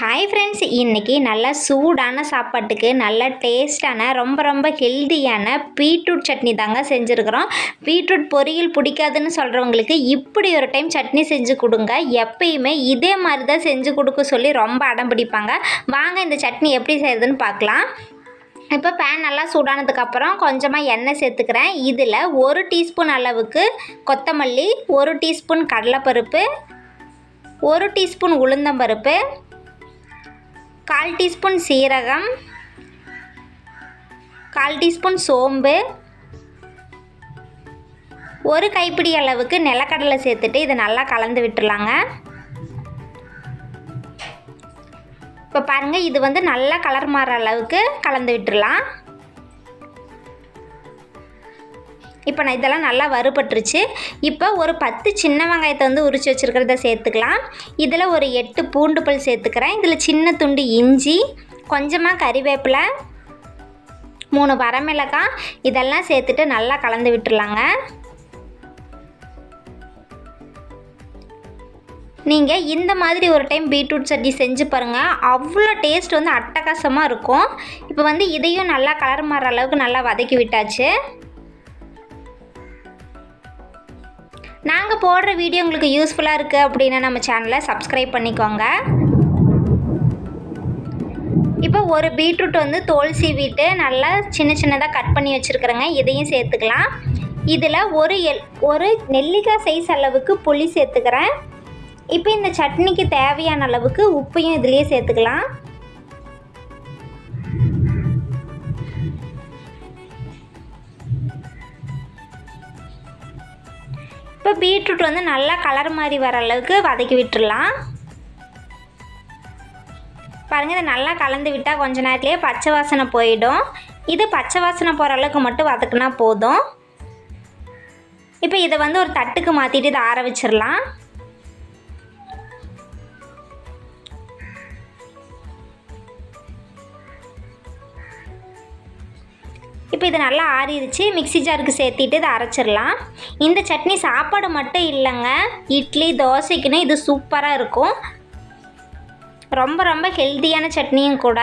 Hi friends இன்றைக்கி நல்லா சூடான சாப்பாட்டுக்கு நல்ல டேஸ்டான ரொம்ப ரொம்ப ஹெல்தியான பீட்ரூட் சட்னி தாங்க செஞ்சுருக்குறோம். பீட்ரூட் பொரியல் பிடிக்காதுன்னு சொல்கிறவங்களுக்கு இப்படி ஒரு டைம் சட்னி செஞ்சு கொடுங்க. எப்பயுமே இதே மாதிரி தான் செஞ்சு கொடுக்க சொல்லி ரொம்ப அடம் பிடிப்பாங்க. வாங்க இந்த சட்னி எப்படி செய்கிறதுன்னு பார்க்கலாம். இப்போ பேன் நல்லா சூடானதுக்கப்புறம் கொஞ்சமாக எண்ணெய் சேர்த்துக்கிறேன். இதில் ஒரு டீஸ்பூன் அளவுக்கு கொத்தமல்லி ஒரு டீஸ்பூன் கடலைப்பருப்பு ஒரு டீஸ்பூன் உளுந்தம்பருப்பு கால் டீஸ்பூன் சீரகம் கால் டீஸ்பூன் சோம்பு ஒரு கைப்பிடி அளவுக்கு நிலக்கடலை சேர்த்துட்டு இதை நல்லா கலந்து விட்டுறலாங்க இப்போ பாருங்கள் இது வந்து நல்லா கலர் மாற அளவுக்கு கலந்து விட்டுடலாம். இப்போ நான் இதெல்லாம் நல்லா வறுபட்டுருச்சு. இப்போ ஒரு பத்து சின்ன வெங்காயத்தை வந்து உரிச்சு வச்சுருக்கிறத சேர்த்துக்கலாம். இதில் ஒரு எட்டு பூண்டு பல் சேர்த்துக்கிறேன். இதில் சின்ன துண்டு இஞ்சி கொஞ்சமாக கறிவேப்பிலை மூணு வரமிளகாய் இதெல்லாம் சேர்த்துட்டு நல்லா கலந்து விட்டுறலாங்க நீங்கள் இந்த மாதிரி ஒரு டைம் பீட்ரூட் சட்னி செஞ்சு பாருங்கள் அவ்வளோ டேஸ்ட் வந்து அட்டகாசமாக இருக்கும். இப்போ வந்து இதையும் நல்லா கலர் மாற அளவுக்கு நல்லா வதக்கி விட்டாச்சு. நாங்கள் போடுற வீடியோ உங்களுக்கு யூஸ்ஃபுல்லாக இருக்குது அப்படின்னா நம்ம சேனலை சப்ஸ்கிரைப் பண்ணிக்கோங்க. இப்போ ஒரு பீட்ரூட் வந்து தோல் சீவிட்டு நல்லா சின்ன சின்னதாக கட் பண்ணி வச்சுருக்குறேங்க. இதையும் சேர்த்துக்கலாம். இதில் ஒரு எல் ஒரு நெல்லிக்காய் சைஸ் அளவுக்கு புளி சேர்த்துக்கிறேன். இப்போ இந்த சட்னிக்கு தேவையான அளவுக்கு உப்பையும் இதுலேயே சேர்த்துக்கலாம். இப்போ பீட்ரூட் வந்து நல்லா கலர் மாதிரி வர அளவுக்கு வதக்கி விட்டுடலாம் பாருங்கள் இதை நல்லா கலந்து விட்டால் கொஞ்ச நேரத்துலேயே பச்சை வாசனை போயிடும். இது பச்சை வாசனை போகிற அளவுக்கு மட்டும் வதக்குனா போதும். இப்போ இதை வந்து ஒரு தட்டுக்கு மாற்றிட்டு இதை ஆற வச்சிடலாம். இப்போ இது நல்லா ஆறிடுச்சு. மிக்ஸி ஜாருக்கு சேர்த்திட்டு இதை அரைச்சிடலாம். இந்த சட்னி சாப்பாடு மட்டும் இல்லைங்க. இட்லி தோசைக்குன்னு இது சூப்பராக இருக்கும். ரொம்ப ரொம்ப ஹெல்த்தியான சட்னியும் கூட.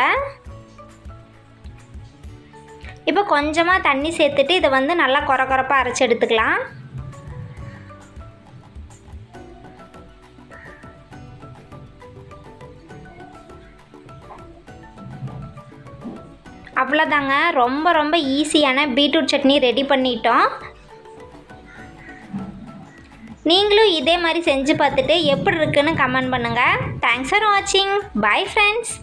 இப்போ கொஞ்சமாக தண்ணி சேர்த்துட்டு இதை வந்து நல்லா குறை குறப்பாக அரைச்சி எடுத்துக்கலாம். அவ்வளோதாங்க. ரொம்ப ரொம்ப ஈஸியான பீட்ரூட் சட்னி ரெடி பண்ணிட்டோம். நீங்களும் இதே மாதிரி செஞ்சு பார்த்துட்டு எப்படி இருக்குன்னு கமெண்ட் பண்ணுங்கள் தேங்க்ஸ் ஃபார் வாட்சிங் பை ஃப்ரெண்ட்ஸ்